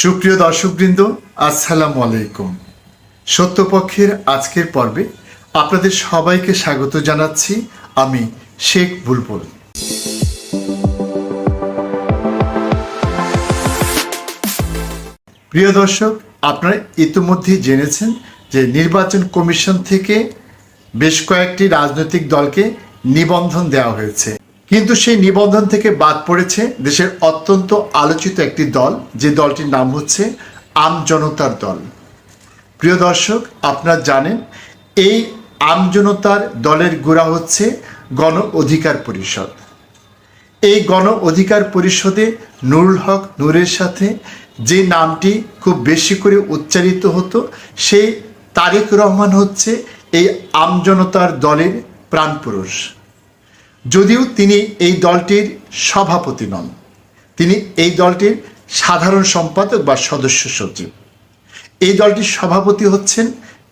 সুপ্রিয় দর্শকবৃন্দ, আসসালামু আলাইকুম। সত্যপক্ষের আজকের পর্বে আপনাদের সবাইকে স্বাগত জানাচ্ছি আমি শেখ বুলবুল। প্রিয় দর্শক, আপনারা ইতিমধ্যেই জেনেছেন যে নির্বাচন কমিশন থেকে বেশ কয়েকটি রাজনৈতিক দলকে নিবন্ধন দেওয়া হয়েছে। কিন্তু সেই নিবন্ধন থেকে বাদ পড়েছে দেশের অত্যন্ত আলোচিত একটি দল, যে দলটির নাম হচ্ছে আম জনতার দল। প্রিয় দর্শক, আপনারা জানেন, এই আমজনতার দলের গোড়া হচ্ছে গণ অধিকার পরিষদ। এই গণ অধিকার পরিষদে নুরুল হক নূরের সাথে যে নামটি খুব বেশি করে উচ্চারিত হতো, সেই তারেক রহমান হচ্ছে এই আমজনতার দলের প্রাণপুরুষ। যদিও তিনি এই দলটির সভাপতি নন। তিনি এই দলটির সাধারণ সম্পাদক বা সদস্য সচিব। এই দলটির সভাপতি হচ্ছেন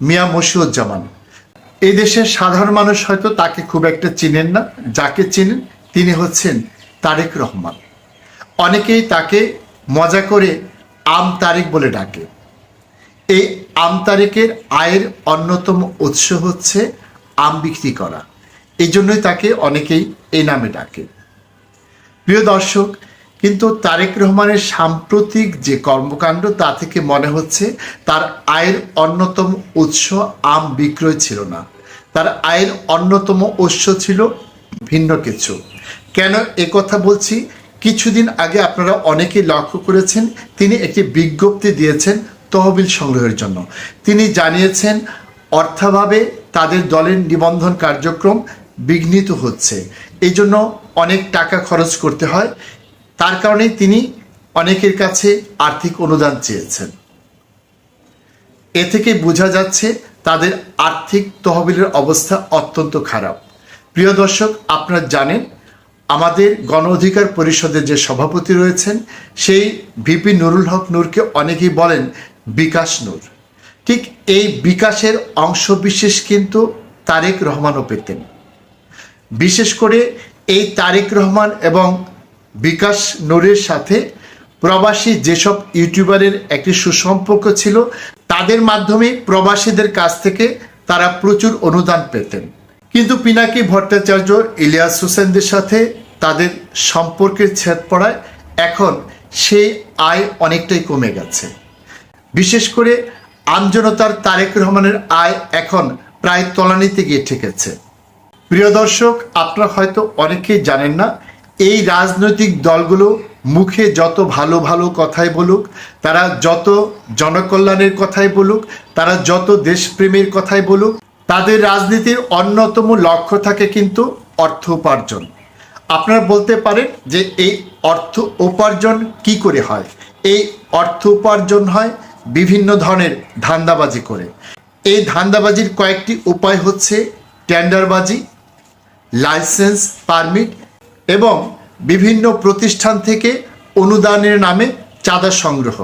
মিয়া মশিউজ্জামান। এই দেশের সাধারণ মানুষ হয়তো তাকে খুব একটা চিনেন না, যাকে চিনেন তিনি হচ্ছেন তারেক রহমান। অনেকেই তাকে মজা করে আম তারেক বলে ডাকে। এই আম তারেকের আয়ের অন্যতম উৎস হচ্ছে আম বিক্রি করা। এই জন্যই তাকে অনেকেই এই নামে ডাকে। প্রিয় দর্শক, কিন্তু তারেক রহমানের সাম্প্রতিক যে কর্মকাণ্ড, তা থেকে মনে হচ্ছে তার আয়ের অন্যতম উৎস আম বিক্রয় ছিল না। তার আয়ের অন্যতম উৎস ছিল ভিন্ন কিছু। কেন কথা বলছি? কিছুদিন আগে আপনারা অনেকেই লক্ষ্য করেছেন, তিনি একটি বিজ্ঞপ্তি দিয়েছেন তহবিল সংগ্রহের জন্য। তিনি জানিয়েছেন, অর্থাভাবে তাদের দলের নিবন্ধন কার্যক্রম বিঘ্নিত হচ্ছে। এই জন্য অনেক টাকা খরচ করতে হয়। তার কারণে তিনি অনেকের কাছে আর্থিক অনুদান চেয়েছেন। এ থেকে বোঝা যাচ্ছে তাদের আর্থিক তহবিলের অবস্থা অত্যন্ত খারাপ। প্রিয় দর্শক, আপনারা জানেন, আমাদের গণ অধিকার পরিষদের যে সভাপতি রয়েছেন, সেই ভিপি নুরুল হক নূরকে অনেকেই বলেন বিকাশ নূর। ঠিক এই বিকাশের অংশ বিশেষ কিন্তু তারেক রহমানও পেতেন। বিশেষ করে এই তারেক রহমান এবং বিকাশ নূরের সাথে প্রবাসী যেসব ইউটিউবারের একটি সুসম্পর্ক ছিল, তাদের মাধ্যমে প্রবাসীদের কাছ থেকে তারা প্রচুর অনুদান পেতেন। কিন্তু পিনাকি ভট্টাচার্য, ইলিয়াস হোসেনদের সাথে তাদের সম্পর্কের ছেদ পড়ায় এখন সেই আয় অনেকটাই কমে গেছে। বিশেষ করে আমজনতার তারেক রহমানের আয় এখন প্রায় তলানিতে গিয়ে ঠেকেছে। প্রিয় দর্শক, আপনারা হয়তো অনেকেই জানেন না, এই রাজনৈতিক দলগুলো মুখে যত ভালো ভালো কথাই বলুক, তারা যত জনকল্যাণের কথাই বলুক, তারা যত দেশপ্রেমের কথাই বলুক, তাদের রাজনীতির অন্যতম লক্ষ্য থাকে কিন্তু অর্থ উপার্জন। আপনারা বলতে পারেন যে এই অর্থ উপার্জন কি করে হয়? এই অর্থ উপার্জন হয় বিভিন্ন ধরনের ধান্দাবাজি করে। এই ধান্দাবাজির কয়েকটি উপায় হচ্ছে টেন্ডারবাজি লাইসেন্স, পারমিট এবং বিভিন্ন প্রতিষ্ঠান থেকে অনুদানের নামে চাঁদা সংগ্রহ।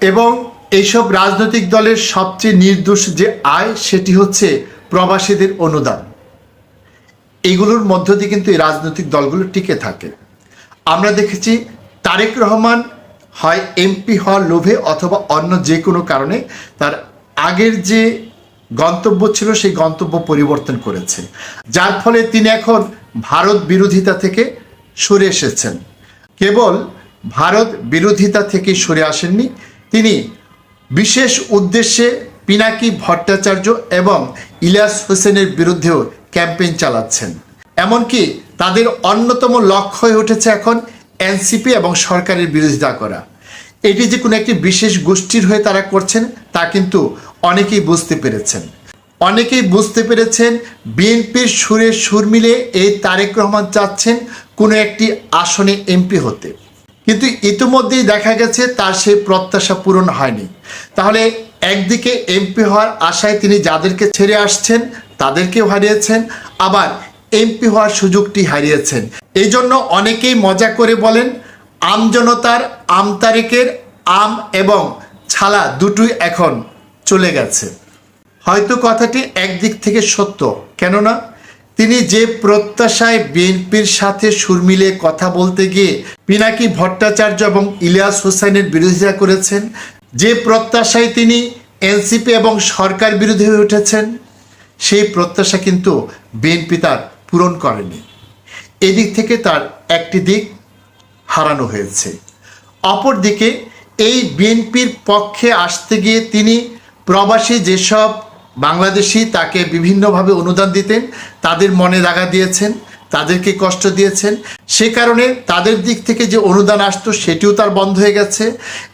এবং এইসব রাজনৈতিক দলের সবচেয়ে নির্দোষ যে আয়, সেটি হচ্ছে প্রবাসীদের অনুদান। এইগুলোর মধ্য দিয়ে কিন্তু এই রাজনৈতিক দলগুলো টিকে থাকে। আমরা দেখেছি তারেক রহমান হয় এমপি হওয়ার লোভে অথবা অন্য যে কোনো কারণে তার আগের যে গন্তব্য ছিল সেই গন্তব্য পরিবর্তন করেছে। যার ফলে তিনি এখন ভারত বিরোধিতা থেকে সরে এসেছেন। কেবল ভারত বিরোধিতা থেকে সরে আসেননি, তিনি বিশেষ উদ্দেশ্যে পিনাকি ভট্টাচার্য এবং ইলিয়াস হোসেনের বিরুদ্ধেও ক্যাম্পেইন চালাচ্ছেন। এমনকি তাদের অন্যতম লক্ষ্য হয়ে উঠেছে এখন এনসিপি এবং সরকারের বিরোধিতা করা। এটি যে কোনো একটি বিশেষ গোষ্ঠীর হয়ে তারা করছেন, তা কিন্তু অনেকেই বুঝতে পেরেছেন। অনেকেই বুঝতে পেরেছেন বিএনপির সুরে সুর মিলে এই তারেক রহমান চাচ্ছেন কোনো একটি আসনে এমপি হতে। কিন্তু ইতিমধ্যেই দেখা গেছে তার সেই প্রত্যাশা পূরণ হয়নি। তাহলে একদিকে এমপি হওয়ার আশায় তিনি যাদেরকে ছেড়ে আসছেন, তাদেরকেও হারিয়েছেন, আবার এমপি হওয়ার সুযোগটি হারিয়েছেন। এই জন্য অনেকেই মজা করে বলেন, আমজনতার, আম তারিখের আম এবং ছালা দুটোই এখন চলে গেছে। হয়তো কথাটি একদিক থেকে সত্য, কেননা তিনি যে প্রত্যাশায় বিএনপির সাথে সুর মিলিয়ে কথা বলতে গিয়ে পিনাকি ভট্টাচার্য এবং ইলিয়াস হোসেনের বিরোধিতা করেছেন, যে প্রত্যাশায় তিনি এনসিপি এবং সরকার বিরোধী হয়ে উঠেছেন, সেই প্রত্যাশা কিন্তু বিএনপি তার পূরণ করেনি। এদিক থেকে তার একটি দিক হারানো হয়েছে। অপরদিকে এই বিএনপির পক্ষে আসতে গিয়ে তিনি প্রবাসী যেসব বাংলাদেশি তাকে বিভিন্নভাবে অনুদান দিতেন, তাদের মনে দাগা দিয়েছেন, তাদেরকে কষ্ট দিয়েছেন। সে কারণে তাদের দিক থেকে যে অনুদান আসতো, সেটিও তার বন্ধ হয়ে গেছে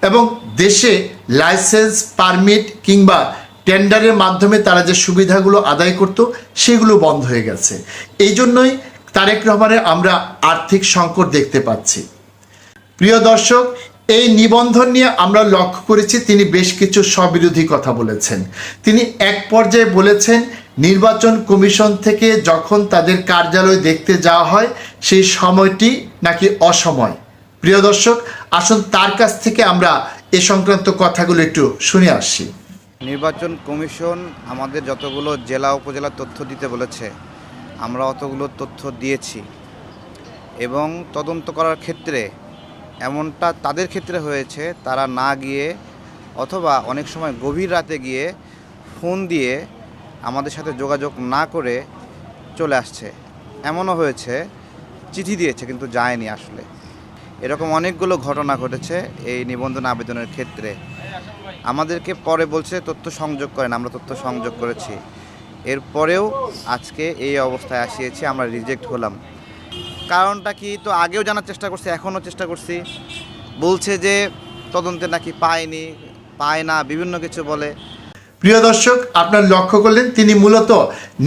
এবং দেশে লাইসেন্স, পারমিট কিংবা টেন্ডারের মাধ্যমে তারা যে সুবিধাগুলো আদায় করত, সেগুলো বন্ধ হয়ে গেছে। এই জন্যই তারেক রহমানের আমরা আর্থিক সংকট দেখতে পাচ্ছি। প্রিয় দর্শক এই নিবন্ধন নিয়ে আমরা লক্ষ্য করেছি, তিনি বেশ কিছু স্ববিরোধী কথা বলেছেন। তিনি এক পর্যায়ে বলেছেন, নির্বাচন কমিশন থেকে যখন তাদের কার্যালয় দেখতে যাওয়া হয়, সেই সময়টি নাকি অসময়। প্রিয় দর্শক, আসুন তার কাছ থেকে আমরা এ সংক্রান্ত কথাগুলো একটু শুনে আসি। নির্বাচন কমিশন আমাদের যতগুলো জেলা, উপজেলা তথ্য দিতে বলেছে, আমরা অতগুলো তথ্য দিয়েছি এবং তদন্ত করার ক্ষেত্রে এমনটা তাদের ক্ষেত্রে হয়েছে, তারা না গিয়ে অথবা অনেক সময় গভীর রাতে গিয়ে ফোন দিয়ে আমাদের সাথে যোগাযোগ না করে চলে আসছে। এমনও হয়েছে, চিঠি দিয়েছে কিন্তু যায়নি আসলে। এরকম অনেকগুলো ঘটনা ঘটেছে এই নিবন্ধন আবেদনের ক্ষেত্রে। আমাদেরকে পরে বলছে, তথ্য সংযোগ করেন, আমরা তথ্য সংযোগ করেছি। এরপরেও আজকে এই অবস্থায় আসিয়েছি, আমরা রিজেক্ট হলাম। কারণটা কি? তো আগেও জানার চেষ্টা করছি, এখনও চেষ্টা করছি। বলছে যে তদন্তে নাকি পায়নি, পায় না, বিভিন্ন কিছু বলে। প্রিয় দর্শক, আপনার লক্ষ্য করলেন, তিনি মূলত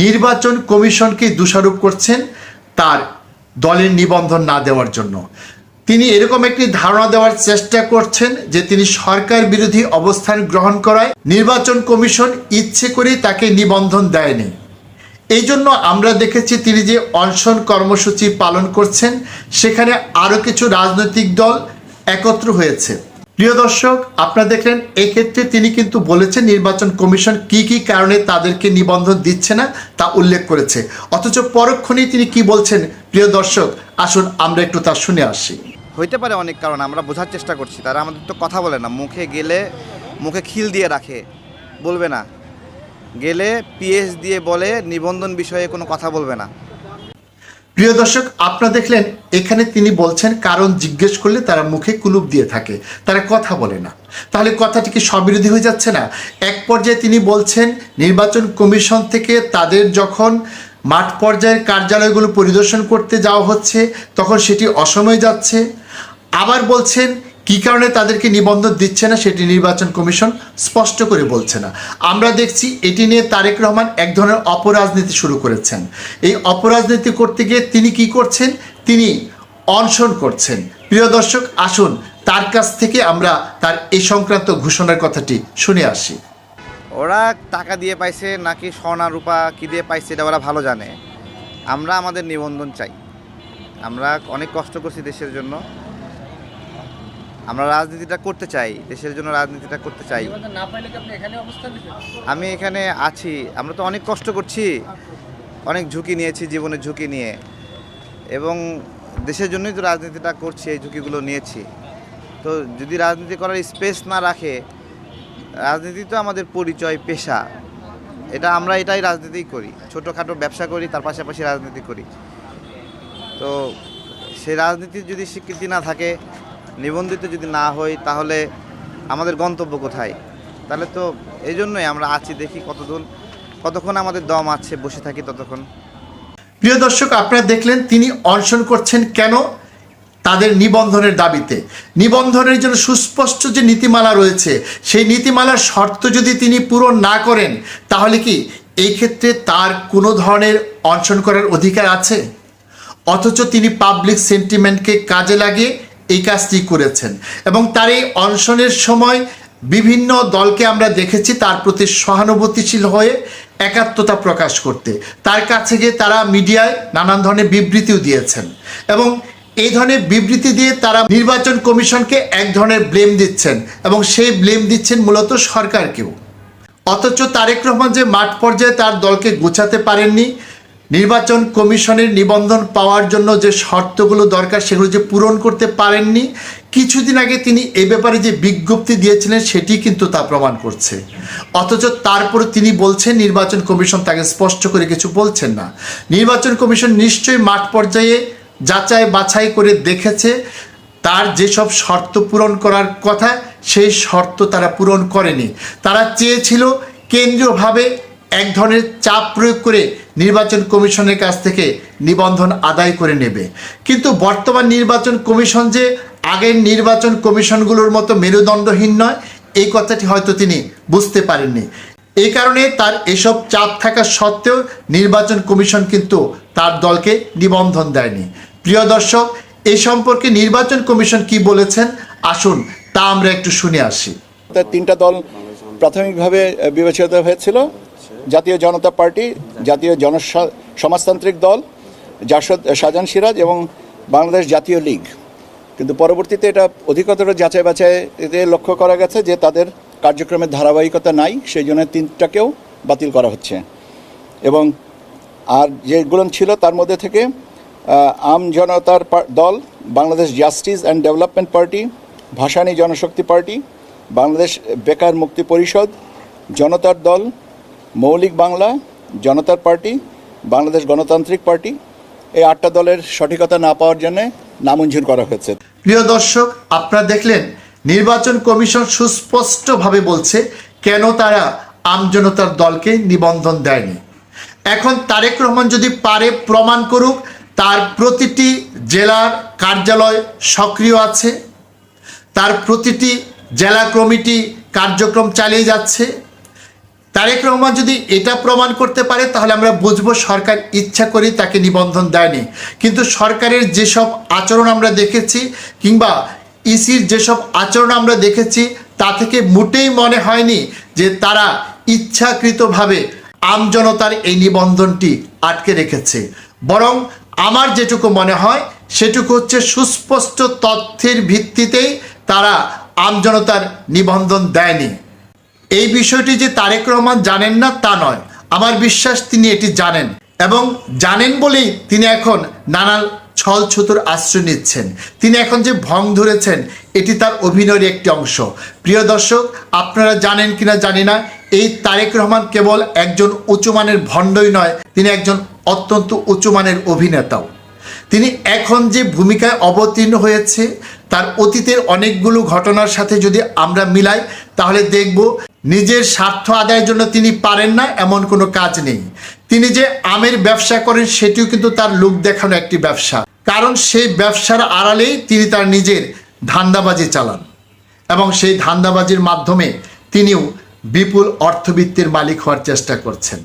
নির্বাচন কমিশনকে দোষারোপ করছেন তার দলের নিবন্ধন না দেওয়ার জন্য। তিনি এরকম একটি ধারণা দেওয়ার চেষ্টা করছেন যে তিনি সরকার বিরোধী অবস্থান গ্রহণ করায় নির্বাচন কমিশন ইচ্ছে করেই তাকে নিবন্ধন দেয়নি। এই জন্য আমরা দেখেছি তিনি যে অনশন কর্মসূচি পালন করছেন, সেখানে আরও কিছু রাজনৈতিক দল একত্র হয়েছে। প্রিয় দর্শক, আপনারা দেখলেন, এক্ষেত্রে তিনি কিন্তু বলেছেন নির্বাচন কমিশন কি কি কারণে তাদেরকে নিবন্ধন দিচ্ছে না তা উল্লেখ করেছে। অথচ পরক্ষণেই তিনি কি বলছেন? প্রিয় দর্শক, আসুন আমরা একটু তা শুনে আসি। হইতে পারে অনেক কারণ, আমরা বোঝার চেষ্টা করছি। তারা আমাদের তো কথা বলে না, মুখে গেলে মুখে খিল দিয়ে রাখে, বলবে না। গেলে পিএস দিয়ে বলে নিবন্ধন বিষয়ে কোনো কথা বলবে না। প্রিয় দর্শক, আপনারা দেখলেন, এখানে তিনি বলছেন কারণ জিজ্ঞেস করলে তারা মুখে কুলুপ দিয়ে থাকে, তারা কথা বলে না। তাহলে কথাটি কি স্ববিরোধী হয়ে যাচ্ছে না? এক পর্যায়ে তিনি বলছেন, নির্বাচন কমিশন থেকে তাদের যখন মাঠ পর্যায়ের কার্যালয়গুলো পরিদর্শন করতে যাওয়া হচ্ছে, তখন সেটি অসময়ে যাচ্ছে। আবার বলছেন কি কারণে তাদেরকে নিবন্ধন দিচ্ছে না সেটি নির্বাচন কমিশন স্পষ্ট করে বলছে না। আমরা দেখছি এটি নিয়ে তারেক রহমান এক ধরনের অপরাজনীতি শুরু করেছেন। এই অপরাজনীতি করতে গিয়ে তিনি কি করছেন? তিনি অনশন করছেন। প্রিয় দর্শক, আসুন তার কাছ থেকে আমরা তার এই সংক্রান্ত ঘোষণার কথাটি শুনে আসি। ওরা টাকা দিয়ে পাইছে নাকি সোনা রূপা কী দিয়ে পাইছে এটা ওরা ভালো জানে। আমরা আমাদের নিবন্ধন চাই। আমরা অনেক কষ্ট করছি দেশের জন্য। আমরা রাজনীতিটা করতে চাই দেশের জন্য রাজনীতিটা করতে চাই। আমি এখানে আছি আমরা তো অনেক কষ্ট করছি অনেক ঝুঁকি নিয়েছি জীবনের ঝুঁকি নিয়ে। এবং দেশের জন্যই তো রাজনীতিটা করছি এই ঝুঁকিগুলো নিয়েছি। তো যদি রাজনীতি করার স্পেস না রাখে রাজনীতি তো আমাদের পরিচয় পেশা। এটা আমরা এটাই রাজনীতি করি ছোটোখাটো ব্যবসা করি তার পাশাপাশি রাজনীতি করি। তো সেই রাজনীতির যদি স্বীকৃতি না থাকে নিবন্ধিত যদি না হই, তাহলে আমাদের গন্তব্য কোথায়? তাহলে তো এই জন্যই আমরা আছি, দেখি কতদূর, কতক্ষণ আমাদের দম আছে, বসে থাকি ততক্ষণ। প্রিয় দর্শক, আপনারা দেখলেন তিনি অনশন করছেন কেন? তাদের নিবন্ধনের দাবিতে। নিবন্ধনের জন্য সুস্পষ্ট যে নীতিমালা রয়েছে, সেই নীতিমালার শর্ত যদি তিনি পূরণ না করেন, তাহলে কি এই ক্ষেত্রে তার কোনো ধরনের অনশন করার অধিকার আছে? অথচ তিনি পাবলিক সেন্টিমেন্টকে কাজে লাগিয়ে এই কাজটি করেছেন। এবং তার এই অনশনের সময় বিভিন্ন দলকে আমরা দেখেছি তার প্রতি সহানুভূতিশীল হয়ে একাত্মতা প্রকাশ করতে। তার কাছে গিয়ে তারা মিডিয়ায় নানান ধরনের বিবৃতিও দিয়েছেন। এবং এই ধরনের বিবৃতি দিয়ে তারা নির্বাচন কমিশনকে এক ধরনের ব্লেম দিচ্ছেন এবং সেই ব্লেম দিচ্ছেন মূলত সরকারকেও। অথচ তারেক রহমান যে মাঠ পর্যায়ে তার দলকে গোছাতে পারেননি নির্বাচন কমিশনের নিবন্ধন পাওয়ার জন্য যে শর্তগুলো দরকার, সেগুলো যে পূরণ করতে পারেননি, কিছুদিন আগে তিনি এ ব্যাপারে যে বিজ্ঞপ্তি দিয়েছিলেন, সেটি কিন্তু তা প্রমাণ করছে। অথচ তারপরে তিনি বলছেন, নির্বাচন কমিশন তাকে স্পষ্ট করে কিছু বলছেন না। নির্বাচন কমিশন নিশ্চয়ই মাঠ পর্যায়ে যাচাই বাছাই করে দেখেছে, তার যেসব শর্ত পূরণ করার কথা, সেই শর্ত তারা পূরণ করেনি। তারা চেয়েছিল কেন্দ্রীয়ভাবে এক ধরনের চাপ প্রয়োগ করে নির্বাচন কমিশনের কাছ থেকে নিবন্ধন আদায় করে নেবে। কিন্তু বর্তমান নির্বাচন কমিশন যে আগের নির্বাচন কমিশনগুলোর মতো মেরুদণ্ডহীন নয়, এই কথাটি হয়তো তিনি বুঝতে পারেননি। এই কারণে তার এসব চাপ থাকা সত্ত্বেও নির্বাচন কমিশন কিন্তু তার দলকে নিবন্ধন দেয়নি। প্রিয় দর্শক এই সম্পর্কে নির্বাচন কমিশন কি বলেছেন? আসুন, তা আমরা একটু শুনে আসি। তিনটা দল প্রাথমিকভাবে বিবেচিত হয়েছিল। জাতীয় জনতা পার্টি, জাতীয় জন সমাজতান্ত্রিক দল, জাসদ শাহজাহান সিরাজ এবং বাংলাদেশ জাতীয় লীগ। কিন্তু পরবর্তীতে এটা অধিকতর যাচাই বাছাই এতে লক্ষ্য করা গেছে যে তাদের কার্যক্রমের ধারাবাহিকতা নাই, সেই জন্য তিনটাকেও বাতিল করা হচ্ছে। এবং আর যেগুলো ছিল তার মধ্যে থেকে আম জনতার দল, Bangladesh justice and development party, Bhasani Janashakti party, Bangladesh বেকার মুক্তি পরিষদ, জনতার দল মৌলিক বাংলা, জনতার পার্টি, বাংলাদেশ গণতান্ত্রিক পার্টি, এই আটটা দলের সঠিকতা না পাওয়ার জন্য নামঞ্জুর করা হয়েছে। প্রিয় দর্শক, আপনারা দেখলেন, নির্বাচন কমিশন সুস্পষ্টভাবে বলছে কেন তারা আমজনতার দলকে নিবন্ধন দেয়নি। এখন তারেক রহমান যদি পারে প্রমাণ করুক, তার প্রতিটি জেলার কার্যালয় সক্রিয় আছে, তার প্রতিটি জেলা কমিটি কার্যক্রম চালিয়ে যাচ্ছে তারেক রহমান যদি এটা প্রমাণ করতে পারে, তাহলে আমরা বুঝব সরকার ইচ্ছা করে তাকে নিবন্ধন দেয়নি। কিন্তু সরকারের যেসব আচরণ আমরা দেখেছি, কিংবা ইসির যেসব আচরণ আমরা দেখেছি, তা থেকে মোটেই মনে হয়নি যে তারা ইচ্ছাকৃতভাবে আমজনতার এই নিবন্ধনটি আটকে রেখেছে। বরং আমার যেটুকু মনে হয়, সেটুকু হচ্ছে সুস্পষ্ট তথ্যের ভিত্তিতেই তারা আমজনতার নিবন্ধন দেয়নি। এই বিষয়টি যে তারেক রহমান জানেন না তা নয়। আমার বিশ্বাস তিনি এটি জানেন এবং জানেন বলেই তিনি এখন নানা ছল ছুতোর আশ্রয় নিচ্ছেন। তিনি এখন যে ভং ধরেছেন, এটি তার অভিনয়ের একটি অংশ। প্রিয় দর্শক, আপনারা জানেন কিনা জানি না, এই তারেক রহমান কেবল একজন উঁচুমানের ভণ্ডই নয়, তিনি একজন অত্যন্ত উঁচুমানের অভিনেতাও। তিনি এখন যে ভূমিকায় অবতীর্ণ হয়েছে, তার অতীতের অনেকগুলো ঘটনার সাথে যদি আমরা মিলাই, তাহলে দেখব নিজের স্বার্থ আদায়ের জন্য তিনি পারেন না, এমন কোনো কাজ নেই। তিনি যে আমের ব্যবসা করেন, সেটিও কিন্তু তার লোক দেখানো একটি ব্যবসা। কারণ সেই ব্যবসার আড়ালেই তিনি তার নিজের ধান্দাবাজি চালান। এবং সেই ধান্দাবাজির মাধ্যমে তিনিও বিপুল অর্থবিত্তের মালিক হওয়ার চেষ্টা করছেন।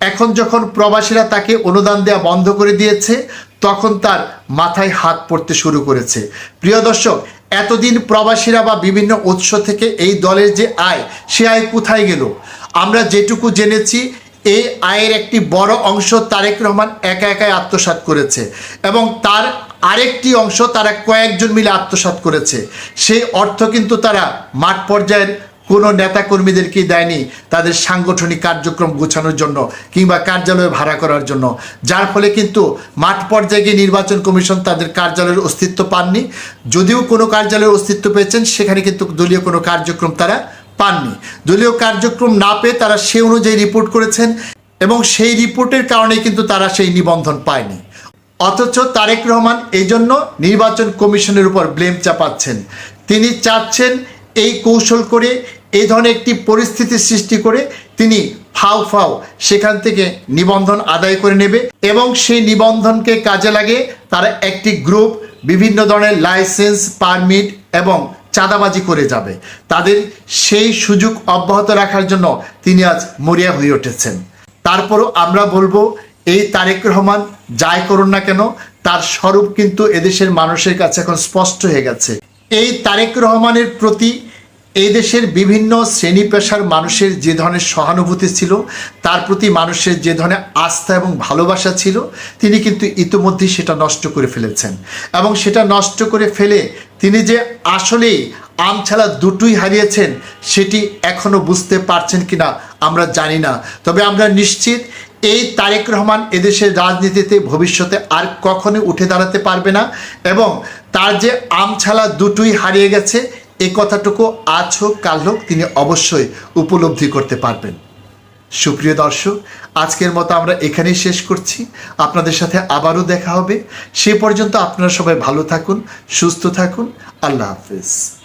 এখন যখন প্রবাসীরা তাকে অনুদান দেওয়া বন্ধ করে দিয়েছে, তখন তার মাথায় হাত পড়তে শুরু করেছে। প্রিয় দর্শক এতদিন প্রবাসীরা বা বিভিন্ন উৎস থেকে এই দলের যে আয়, সে আয় কোথায় গেল? আমরা যেটুকু জেনেছি, এই আয়ের একটি বড় অংশ তারেক রহমান একা একাই আত্মসাত করেছে এবং তার আরেকটি অংশ তারা কয়েকজন মিলে আত্মসাত করেছে। সেই অর্থ কিন্তু তারা মাঠ পর্যায়ের কোনো নেতাকর্মীদেরকেই দেয়নি তাদের সাংগঠনিক কার্যক্রম গোছানোর জন্য কিংবা কার্যালয় ভাড়া করার জন্য। যার ফলে কিন্তু মাঠ পর্যায়ে গিয়ে নির্বাচন কমিশন তাদের কার্যালয়ের অস্তিত্ব পাননি। যদিও কোনো কার্যালয়ের অস্তিত্ব পেয়েছেন, সেখানে কিন্তু দলীয় কোনো কার্যক্রম তারা পাননি। দলীয় কার্যক্রম না পেয়ে তারা সে অনুযায়ী রিপোর্ট করেছেন এবং সেই রিপোর্টের কারণে কিন্তু তারা সেই নিবন্ধন পায়নি। অথচ তারেক রহমান এই জন্য নির্বাচন কমিশনের উপর ব্লেম চাপাচ্ছেন। তিনি চাচ্ছেন এই কৌশল করে এই ধরনের একটি পরিস্থিতি সৃষ্টি করে তিনি ফাও ফাও সেখান থেকে নিবন্ধন আদায় করে নেবে এবং সেই নিবন্ধনকে কাজে লাগে তারা একটি গ্রুপ বিভিন্ন ধরনের লাইসেন্স, পারমিট এবং চাঁদাবাজি করে যাবে। তাদের সেই সুযোগ অব্যাহত রাখার জন্য তিনি আজ মরিয়া হয়ে উঠেছেন। তারপরও আমরা বলব, এই তারেক রহমান যাই করুন না কেন, তার স্বরূপ কিন্তু এদেশের মানুষের কাছে এখন স্পষ্ট হয়ে গেছে। এই তারেক রহমানের প্রতি এই দেশের বিভিন্ন শ্রেণি পেশার মানুষের যে ধরনের সহানুভূতি ছিল, তার প্রতি মানুষের যে ধরনের আস্থা এবং ভালোবাসা ছিল, তিনি কিন্তু ইতিমধ্যেই সেটা নষ্ট করে ফেলেছেন। এবং সেটা নষ্ট করে ফেলে তিনি যে আসলেই আম ছাড়া দুটোই হারিয়েছেন, সেটি এখনও বুঝতে পারছেন কিনা আমরা জানি না। তবে আমরা নিশ্চিত এই তারেক রহমান এদেশের রাজনীতিতে ভবিষ্যতে আর কখনো উঠে দাঁড়াতে পারবে না এবং তার যে আমছালা দুটোই হারিয়ে গেছে এই কথাটুকু আজ হোক, কাল হোক তিনি অবশ্যই উপলব্ধি করতে পারবেন। সুপ্রিয় দর্শক, আজকের মতো আমরা এখানেই শেষ করছি। আপনাদের সাথে আবারও দেখা হবে। সে পর্যন্ত আপনারা সবাই ভালো থাকুন, সুস্থ থাকুন। আল্লাহ হাফিজ।